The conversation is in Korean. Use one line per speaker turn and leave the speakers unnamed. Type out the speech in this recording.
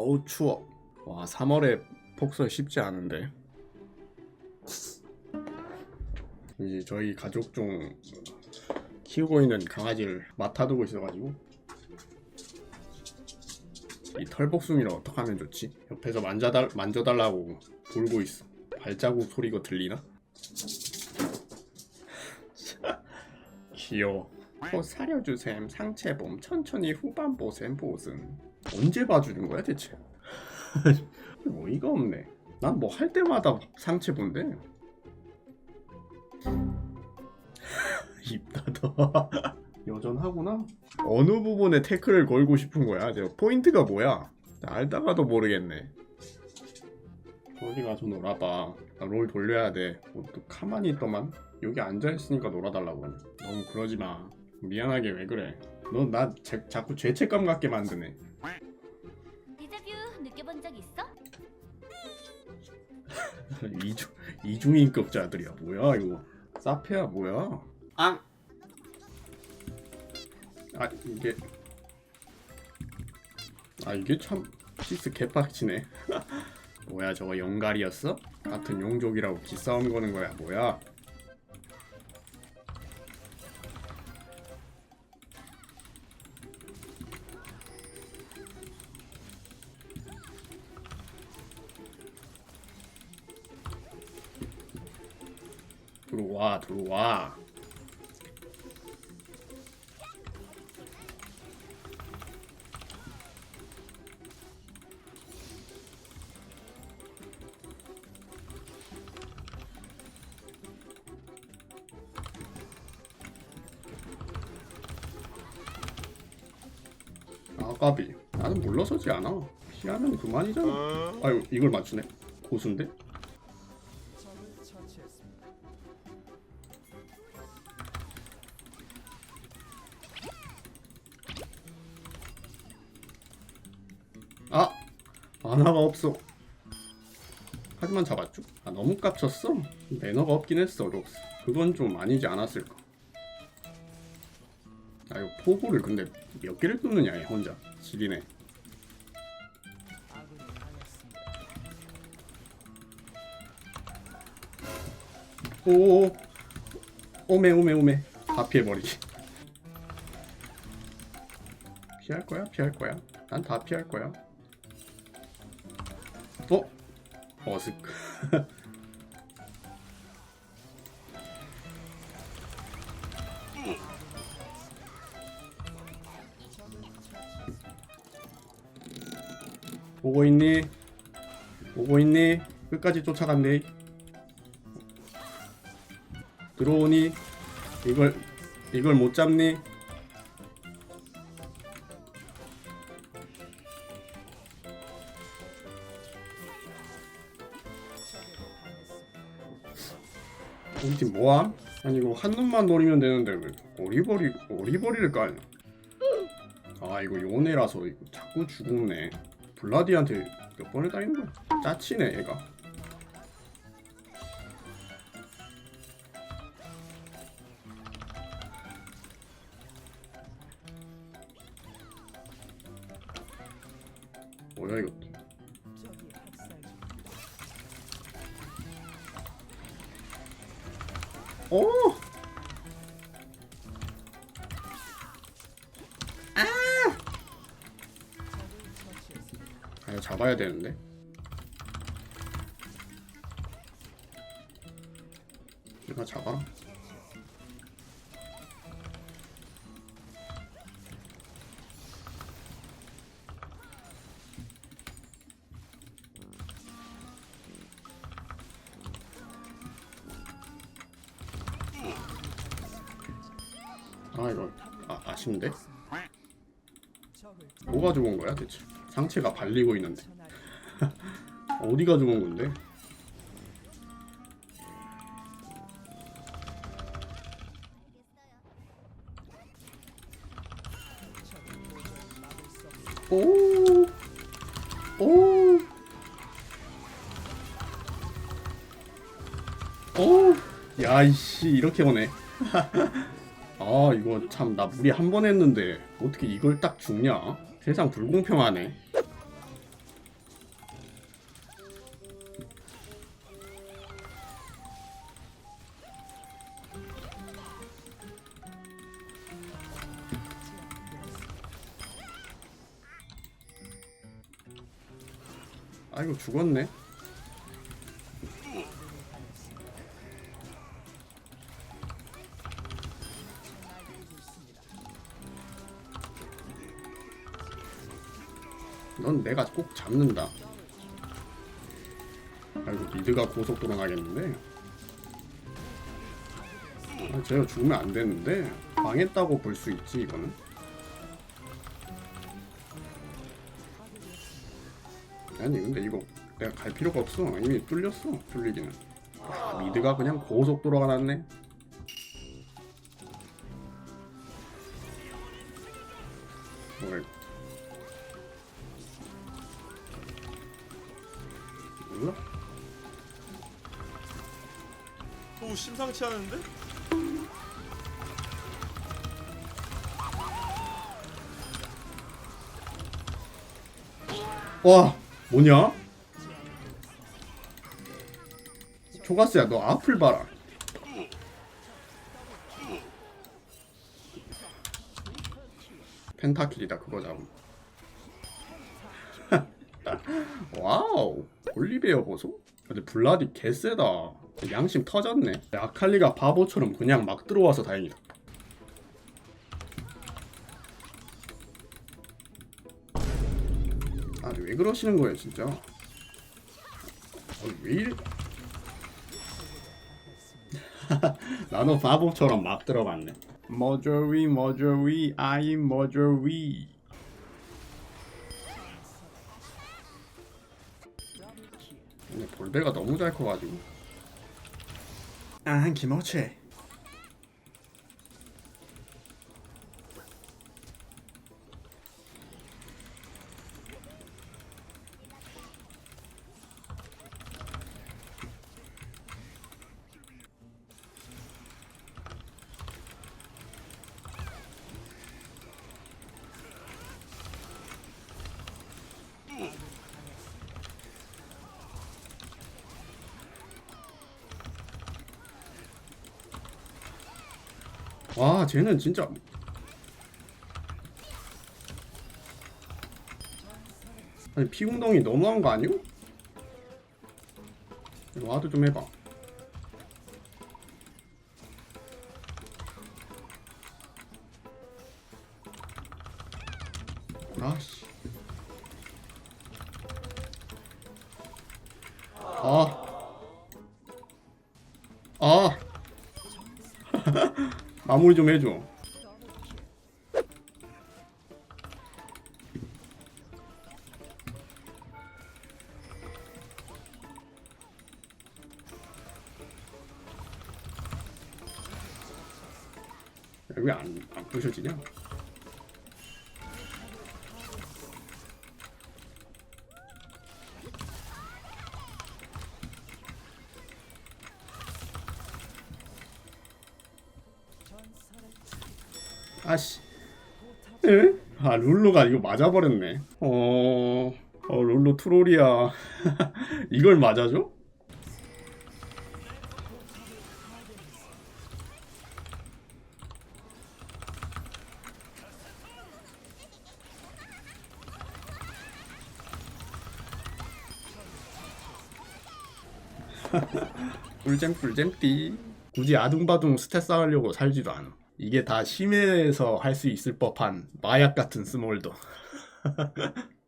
어우 추워. 와 3월에 폭설 쉽지 않은데. 이제 저희 가족 중 키우고 있는 강아지를 맡아두고 있어가지고 이 털복숭이를 어떻게 하면 좋지? 옆에서 만져달, 만져달라고 울고 있어. 발자국 소리가 들리나? 귀여워. 어, 사려주셈 상체봄 천천히 후반 보셈 보슨 언제 봐주는 거야 대체? 어이가 없네. 난 뭐 할 때마다 상체 본대. 입 닫아. 여전하구나. 어느 부분에 태클을 걸고 싶은 거야? 저 포인트가 뭐야? 알다가도 모르겠네. 어디 가서 놀아봐. 나 롤 돌려야 돼. 뭐 또 가만히 있더만. 여기 앉아 있으니까 놀아달라고 하네. 너무 그러지 마. 미안하게 왜 그래? 너나 자꾸 죄책감 갖게 만드네.
데자뷰 느껴본 적 있어?
이중 이중인격자들이야. 뭐야 이거? 사페야 뭐야? 아. 아 이게 아 이게 참 피스 개빡치네. 뭐야 저거 영갈이었어? 같은 용족이라고 기싸움 거는 거야 뭐야? 들어와 들어와. 아까비. 나는 물러서지 않아. 피하면 그만이잖아. 아유 이걸 맞추네? 고수인데 만화가 없어. 하지만 잡았죠? 아 너무 깝쳤어? 매너가 없긴 했어 록스. 그건 좀 아니지 않았을까? 아 이거 포고를 근데 몇 개를 끊느냐 얘 혼자. 지리네. 오오오. 오메 오메 오메. 다 피해버리기 피할 거야? 피할 거야? 난 다 피할 거야 어? 어슥 보고 있니? 보고 있니? 끝까지 쫓아갔네. 들어오니? 이걸 이걸 못 잡니? 우리 팀 뭐함? 아니 이거 한 놈만 노리면 되는데 왜 오리버리 오리버리를 까냐? 아 이거 요네라서 이거 자꾸 죽네. 블라디한테 몇 번을 따이는 거야? 짜치네 얘가. 뭐야 이것 오! 아! 이거 잡아야 되는데? 이거 잡아 아 이거 아, 아쉽는데 뭐가 좋은 거야 대체? 상체가 발리고 있는데. 어디가 좋은 건데? 오, 오, 오, 야이씨 이렇게 오네. 아 이거 참 나 무리 한 번 했는데 어떻게 이걸 딱 죽냐? 세상 불공평하네. 아이고 죽었네. 내가 꼭 잡는다. 아이고 미드가 고속도로 나겠는데. 아, 제가 죽으면 안 되는데 망했다고 볼 수 있지 이거는. 아니 근데 이거 내가 갈 필요가 없어 이미 뚫렸어 뚫리기는 아, 미드가 그냥 고속도로가 났네
오 심상치 않은데?
와 뭐냐? 초가스야 너 앞을 봐라 펜타킬이다 그거 잡음 와우 올리베어 보소? 근데 블라디 개쎄다 양심 터졌네. 아칼리가 바보처럼 그냥 막 들어와서 다행이다. 아니 왜 그러시는 거예요 진짜? 어, 왜 이래? 나도 바보처럼 막 들어갔네. 머저위 머저위 아임 머저위 근데 볼베가 너무 잘 커가지고 아 김어치 와 쟤는 진짜 아니 피운동이 너무한 거 아니오? 와도 좀 해봐 아씨 아 아. 마무리 좀 해줘. 왜 안 안 부셔지냐? 아씨. 에? 아 룰루가 이거 맞아버렸네. 어, 어 룰루 트롤이야. 이걸 맞아줘? 꿀잼 꿀잼 띠. 굳이 아둥바둥 스탯 쌓으려고 살지도 않아. 이게 다 심해에서 할 수 있을 법한 마약 같은 스몰도.